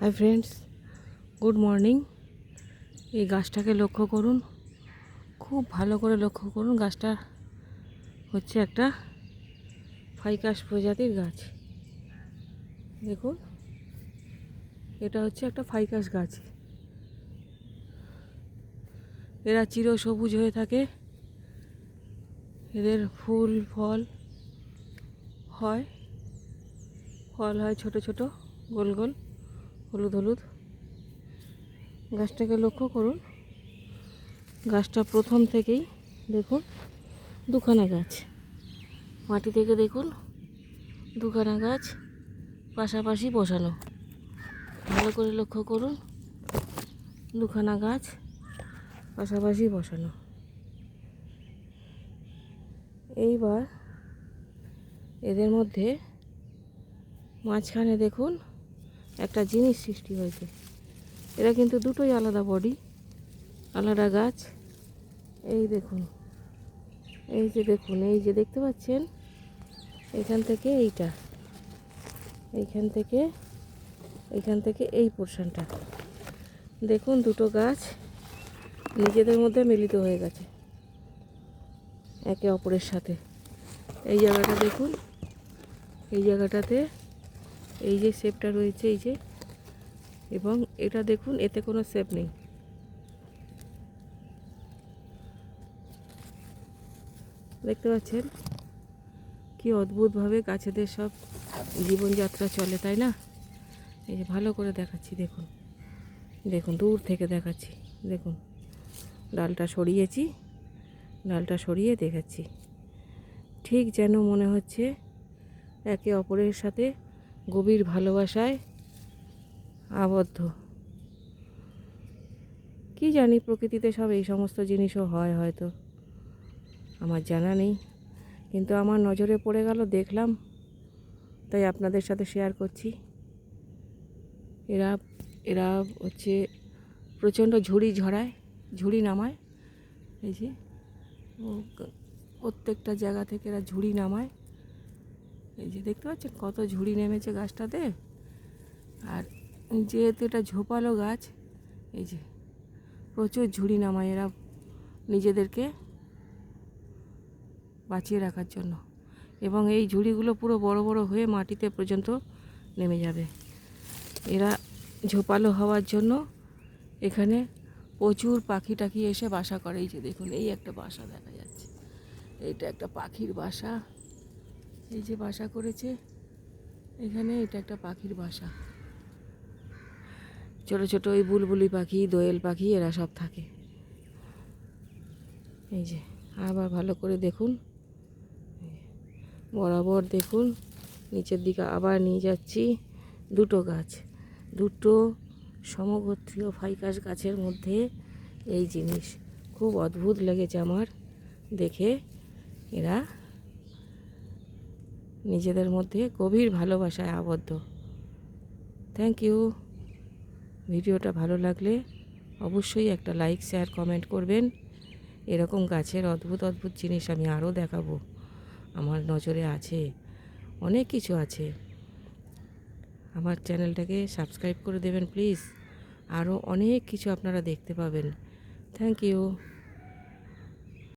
Hi friends good morning এই গাছটাকে লক্ষ্য করুন। খুব ভালো করে লক্ষ্য করুন, গাছটা হচ্ছে একটা ফাইকাস প্রজাতির গাছ। দেখুন, এটা হচ্ছে একটা ফাইকাস গাছ। এরা চির সবুজ হয়ে থাকে। এদের ফুল, ফল হয়। ফল হয় ছোট ছোট, গোল গোল। হলুদ হলুদ। গাছটাকে লক্ষ্য করুন। গাছটা প্রথম থেকেই দেখুন দুখানা গাছ। মাটি থেকে দেখুন দুখানা গাছ পাশাপাশি বসানো। ভালো করে লক্ষ্য করুন দুখানা গাছ পাশাপাশি বসানো। এইবার এদের মধ্যে মাঝখানে দেখুন একটা জিনিস সৃষ্টি হয়েছে। এরা কিন্তু দুটোই আলাদা বডি আলাদা গাছ। এই দেখুন, এই যে দেখুন, এই যে দেখতে পাচ্ছেন? এখান থেকে এইটা, এইখান থেকে এইখান থেকে এই পোর্শনটা দেখুন দুটো গাছ নিজেদের মধ্যে মিলিত হয়ে গেছে, একে অপরের সাথে। এই জায়গাটা দেখুন, এই জায়গাটাতে এই যে শেপটা রয়েছে, এই যে। এবং এটা দেখুন, এতে কোনো শেপ নেই। দেখতে পাচ্ছেন? কি অদ্ভুতভাবে গাছেদের সব জীবনযাত্রা চলে, তাই না? এই যে ভালো করে দেখাচ্ছি, দেখুন। দেখুন, দূর থেকে দেখাচ্ছি, দেখুন। ডালটা সরিয়েছি, ডালটা সরিয়ে দেখাচ্ছি। ঠিক যেন মনে হচ্ছে একে অপরের সাথে গভীর ভালোবাসায় আবদ্ধ। কি জানি প্রকৃতিতে সব এই সমস্ত জিনিসও হয় হয়তো। আমার জানা নেই। কিন্তু আমার নজরে পড়ে গেল, দেখলাম। তাই আপনাদের সাথে শেয়ার করছি। এরা এরা হচ্ছে প্রচণ্ড ঝুড়ি ঝড়ায়, ঝুড়ি নামায়। এই যে প্রত্যেকটা জায়গা থেকে এরা ঝুড়ি নামায়। এই যে দেখতে পাচ্ছেন কত ঝুড়ি নেমেছে গাছটাতে? আর যেহেতু এটা ঝোপালো গাছ, এই যে প্রচুর ঝুড়ি নামায় এরা নিজেদেরকে বাঁচিয়ে রাখার জন্য। এবং এই ঝুড়িগুলো পুরো বড় বড় হয়ে মাটিতে পর্যন্ত নেমে যাবে। এরা ঝোপালো হওয়ার জন্য এখানে প্রচুর পাখি টাখি এসে বাসা করে। এই যে দেখুন, এই একটা বাসা দেখা যাচ্ছে। এইটা একটা পাখির বাসা। এই যে বাসা করেছে, এখানে এটা একটা পাখির বাসা। ছোট ছোট ওই বুলবুলি পাখি, দোয়েল পাখি, এরা সব থাকে। এই যে, আবার ভালো করে দেখুন। বরাবর দেখুন, নিচের দিকে আবার নিয়ে যাচ্ছি দুটো গাছ। দুটো সমগোত্রীয় ফাইকাস গাছের মধ্যে এই জিনিস। খুব অদ্ভুত লেগেছে আমার দেখে। এরা নিজেদের মধ্যে গভীর ভালোবাসায় আবদ্ধ। থ্যাংক ইউ ভিডিওটা ভালো লাগলে অবশ্যই একটা লাইক শেয়ার কমেন্ট করবেন। এরকম গাছের অদ্ভুত অদ্ভুত জিনিস আমি আরও দেখাবো। আমার নজরে আছে। অনেক কিছু আছে। আমার চ্যানেলটাকে সাবস্ক্রাইব করে দেবেন প্লিজ আরও অনেক কিছু আপনারা দেখতে পাবেন। Thank you